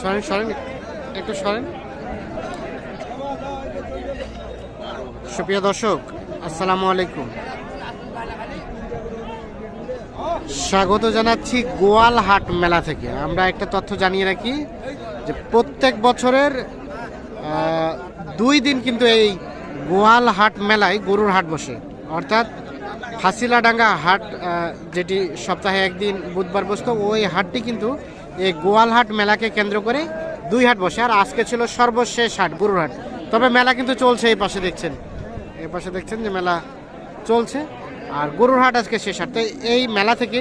সরেন সরেন, একটু সরেন। সুপ্রিয় দর্শক, আসসালামু আলাইকুম। স্বাগত জানাচ্ছি গোয়ালহাট মেলা থেকে। আমরা একটা তথ্য জানিয়ে রাখি যে প্রত্যেক বছরের দুই দিন কিন্তু এই গোয়ালহাট মেলায় গরুর হাট বসে। অর্থাৎ হাসিলাডাঙ্গা হাট যেটি সপ্তাহে একদিন বুধবার বসতো, ওই হাটটি কিন্তু এই গোয়ালহাট মেলাকে কেন্দ্র করে দুই হাট বসে, আর আজকে ছিল সর্বশেষ হাট, গরুর হাট। তবে মেলা কিন্তু চলছে এই পাশে দেখছেন। এই পাশে দেখছেন যে মেলা চলছে, আর গরুর হাট আজকে শেষ হাট। তো এই মেলা থেকে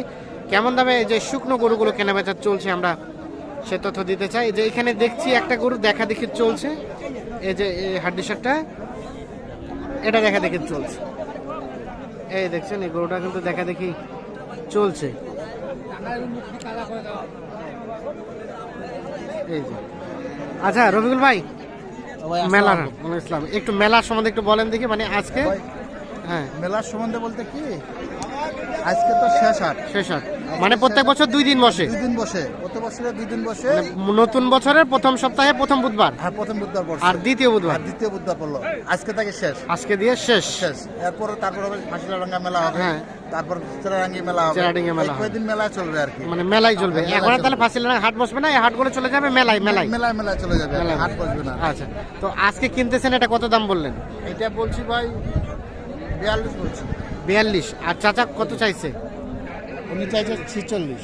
কেমন দামে যে শুকনো গরুগুলো কেনা বেচা চলছে আমরা সে তথ্য দিতে চাই। যে এখানে দেখছি একটা গরু, দেখা দেখি চলছে। এই যে এই হাড্ডি শার্টটা, এটা দেখা দেখি চলছে। এই দেখছেন, এই গরুটা কিন্তু দেখা দেখি চলছে। এই যে। আচ্ছা রবিকুল ভাই মেলা ইসলাম একটু মেলার সম্বন্ধে একটু বলেন দেখি মানে আজকে হ্যাঁ। মেলার সম্বন্ধে বলতে কি আজকে তো শেষ হাট শেষ হাট মানে প্রত্যেক বছর দুই দিন বসে? দুই দিন বসে। গত বছরে দুই দিন বসে। মানে নতুন বছরের প্রথম সপ্তাহে প্রথম বুধবার? আর প্রথম বুধবার পড়ছে আর দ্বিতীয় বুধবার? দ্বিতীয় বুধবার পড়ল। আজকে থেকে শেষ। আজকে দিয়ে শেষ। শেষ। এরপরে তারপর হবে ফাঁসিলাডাঙ্গা মেলা হবে। হ্যাঁ। তারপর চেরাঙ্গি মেলা হবে। চেরাডাঙ্গি মেলা। কয়দিন মেলা চলবে আর কি? মানে মেলাই চলবে। এখন তাহলে ফাঁসিল হাট বসবে না? এই হাটগুলো চলে যাবে মেলাই মেলাই মেলায়? মেলায় চলে যাবে। হাট বসবে না। আচ্ছা। তো আজকে কিনতেছেন এটা কত দাম বললেন? এটা বলছি ভাই বিয়াল্লিশ বলছি। বিয়াল্লিশ। আর চাচা কত চাইছে? উনি চাইছে ছিচল্লিশ।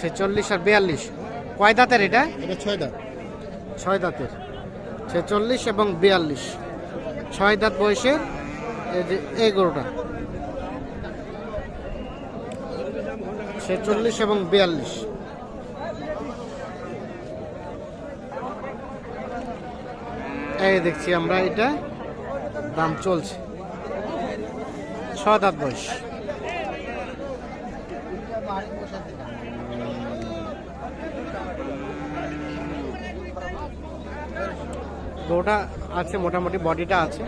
ছেচল্লিশ আর বিয়াল্লিশ। কয় দাঁতের এটা? এটা ছয় দাম ছয় দাঁতের। ছেচল্লিশ এবং বিয়াল্লিশ। ছয় দাঁত বয়সের এই গরুটা। ছেচল্লিশ এবং বিয়াল্লিশ। এই দেখছি আমরা এটা। দাম চলছে। ছয় দাঁত বয়স গরুটা আছে মোটামুটি বডিটা আছে।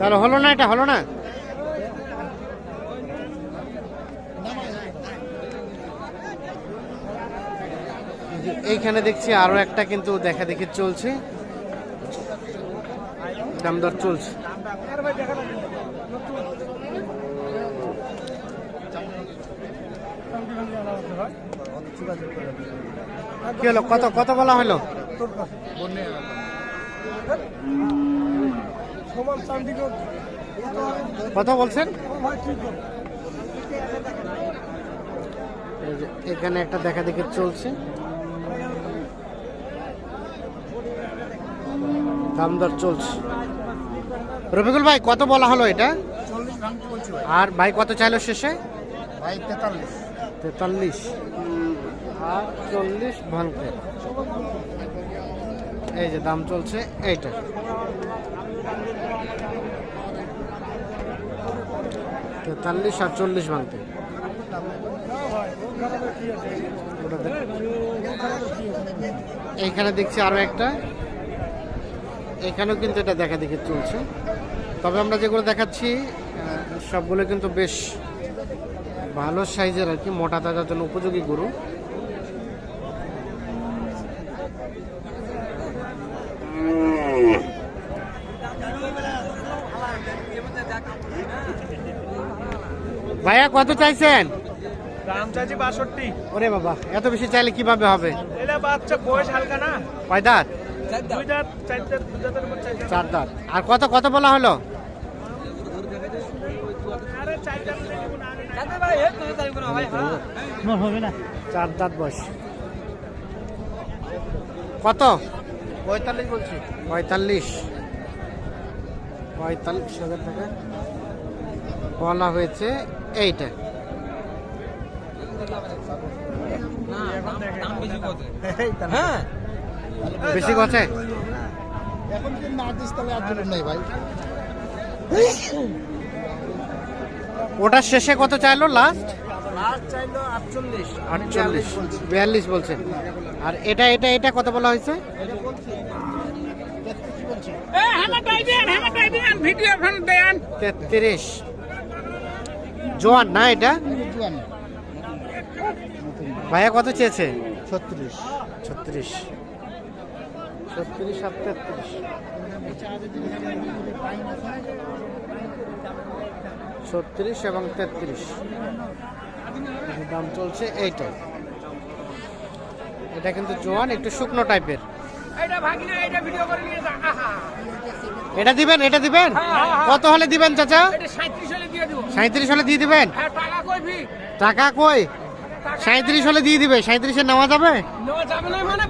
তাহলে হলো না এটা, হলো না? এইখানে দেখছি আরও একটা কিন্তু দেখা দেখি চলছে। দামদর চলছে। কি হলো? কত কত বলা হলো? কত বলছেন? এখানে একটা দেখা দেখি চলছে। দামদার চলছে। রফিকুল ভাই কত বলা হলো এটা? আর ভাই কত চাইলো শেষে? ভাই তেতাল্লিশ। তেতাল্লিশ। আর চল্লিশ ভাঙতে এই যে দাম চলছে এইটা। তেতাল্লিশ আর চল্লিশ ভাঙতে। এইখানে দেখছি আরও একটা। এখানেও কিন্তু এটা দেখা দেখি চলছে। তবে আমরা যেগুলো দেখাচ্ছি সবগুলো কিন্তু বেশ ভালো সাইজের আর কি, মোটা তাজার জন্য উপযোগী গরু। ভাইয়া কত চাইছেন? দাম চাইছি বাষট্টি। ওরে বাবা এত বেশি চাইলে কীভাবে হবে? এটা বাচ্চা বয়স হালকা না? কয় দাঁত? চার দাঁত আর কত কত বলা হলো? আরে চার দাঁত দেখব চার দাঁত বয়স। কত? পঁয়তাল্লিশ বলছি। পঁয়তাল্লিশ। পঁয়তাল্লিশ হাজার টাকা। বলা হয়েছে এইটা। বেশি গছে এখন যদি না দিস তাহলে আর জন্য নেই ভাই। ওটার শেষে কত চাইলো? লাস্ট লাস্ট চাইলো আটচল্লিশ। আটচল্লিশ। বিয়াল্লিশ বলছেন। আর এটা এটা এটা কত বলা হয়েছে? তেত্রিশ। জোয়ান না এটা? ভাইয়া কত চেয়েছে? ছত্রিশ। ছত্রিশ। ছত্রিশ আর তেত্রিশ। ছত্রিশ এবং তেত্রিশ। দাম চলছে এইটাই এটা কিন্তু জোয়ান একটু শুকনো টাইপের। এটা দিবেন এটা দিবেন? কত হলে দিবেন চাচা? সাঁত্রিশ হলে দিয়ে দিবেন? টাকা কই সাঁত্রিশ হলে দিয়ে দিবে সাঁত্রিশে নেওয়া যাবে? মানে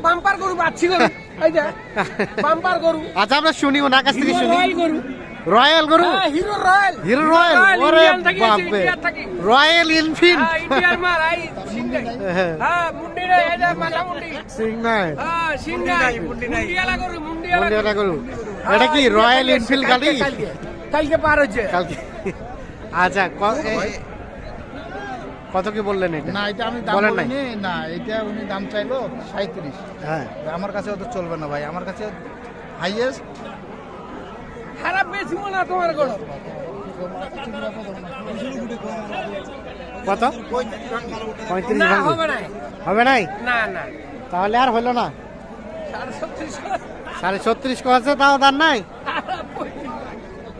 আচ্ছা আমরা শুনি ওনার কাছ থেকে শুনি। রয়্যাল গরু। রয়্যাল গরু? হ্যাঁ, হিরো রয়্যাল। Hero royal? ওরে বাপরে। রয়্যাল ইনফিল্ড হ্যাঁ, মাল আই সিংগাই হ্যাঁ। মুন্ডি রে এই যে মুন্ডি সিগনাল হ্যাঁ সিংগাই মুন্ডিয়ালা গরু মুন্ডিয়ালা গরু। এটা কি রয়্যাল এনফিল্ড গাড়ি? কালকে। কালকে পার হচ্ছে কালকে। আচ্ছা কত কি বললেন এটা? না এটা আমি দাম বলেন না এটা উনি দাম চাইলো সাঁত্রিশ হ্যাঁ। আমার কাছে অত চলবে না ভাই আমার কাছে হাইয়েস্ট খারাপ বেশি না তোমার গরু কত? পঁয়ত্রিশ হবে না হবে নাই? না না। তাহলে আর হলো না। সাড়ে ছত্রিশ সাড়ে ছত্রিশ আছে তাও দান নাই?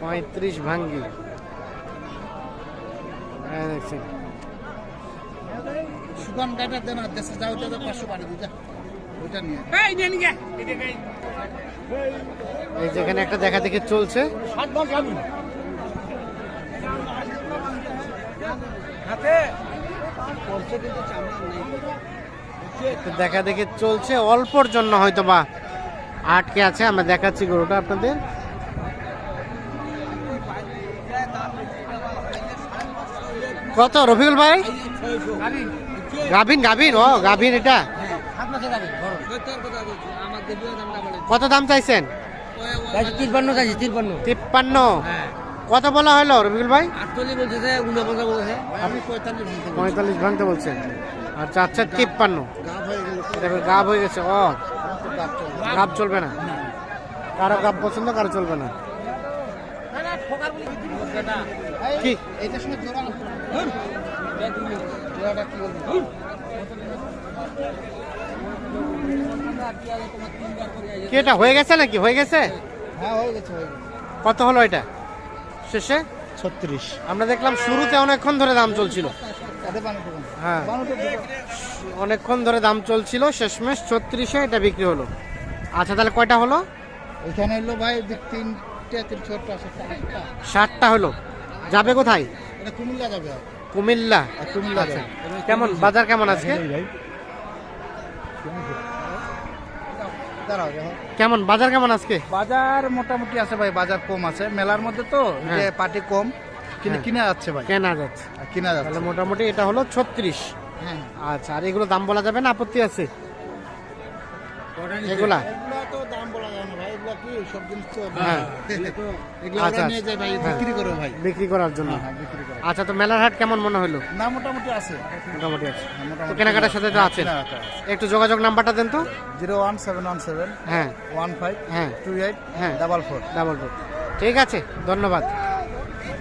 পঁয়ত্রিশ ভাঙ্গি এই দেখছেন সুগান গাটা দেন আর দেশে যাও তো পাঁচশো বাড়ি দিই ওইটা নিয়ে এই যেখানে একটা দেখা দেখি চলছে। দেখা দেখি চলছে। অল্পর জন্য হয়তো বা আটকে আছে। আমরা দেখাচ্ছি গরুটা আপনাদের। কত, রফিকুল ভাই? গাভিন গাভিন, ও, গাভিন এটা। কত দাম চাইছেন? তিরপান্ন চাইছি তিরপান্ন তিপ্পান্ন। কত বলা হলো, রফিকুল ভাই? পঁয়তাল্লিশ ভাঙতে বলছেন। আচ্ছা আচ্ছা তিপ্পান্ন। হয়ে এটা গাব হয়ে গেছে, ও। গাব চলবে না। কারও গাব পছন্দ, কারও চলবে না। কি? এইটার সঙ্গে জোড়া না জোড়াটা কি এটা হয়ে গেছে নাকি? হয়ে গেছে? হ্যাঁ হয়ে গেছে হয়ে গেছে। কত হলো এটা? শেষে? ছত্রিশ। আমরা দেখলাম শুরুতে অনেকক্ষণ ধরে দাম চলছিল। হ্যাঁ। অনেকক্ষণ ধরে দাম চলছিল শেষমেশ ছত্রিশে এটা বিক্রি হলো। আচ্ছা তাহলে কয়টা হলো? এখানে এলো ভাই তিনটে তিন ছোট্ট আছে ষাটটা হলো। যাবে কোথায়? এটা কুমিল্লা যাবে। কুমিল্লা। কুমিল্লা আচ্ছা। কেমন? বাজার কেমন আজকে? কেমন? বাজার কেমন আজকে? বাজার মোটামুটি আছে ভাই বাজার কম আছে। মেলার মধ্যে তো হ্যাঁ। যে পার্টি কম। কিনে কিনা যাচ্ছে ভাই। কেনা যাচ্ছে। কিনা যাচ্ছে। তাহলে মোটামুটি এটা হলো ছত্রিশ। হ্যাঁ। আচ্ছা আর এগুলো দাম বলা যাবে না? আপত্তি আছে? এগুলো? তো দাম বলা যায় না ভাই এগুলো কি সব জিনিস তো হ্যাঁ। এগুলো আচ্ছা, নিয়ে ভাই হ্যাঁ। বিক্রি করে ভাই। বিক্রি করার জন্য। হ্যাঁ বিক্রি করে। আচ্ছা তো মেলার হাট কেমন মনে হলো? না মোটামুটি আছে। মোটামুটি আছে। তো কেনাকাটার সাথে তো আছেন একটু যোগাযোগ নাম্বারটা দেন তো। Zero one seven one seven হ্যাঁ। ওয়ান ফাইভ হ্যাঁ। টু এইট হ্যাঁ। Double four. Double four. ঠিক আছে ধন্যবাদ।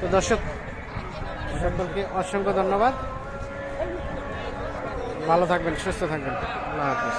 তো দর্শক সকলকে অসংখ্য ধন্যবাদ। ভালো থাকবেন সুস্থ থাকবেন। আল্লাহ হাফিজ।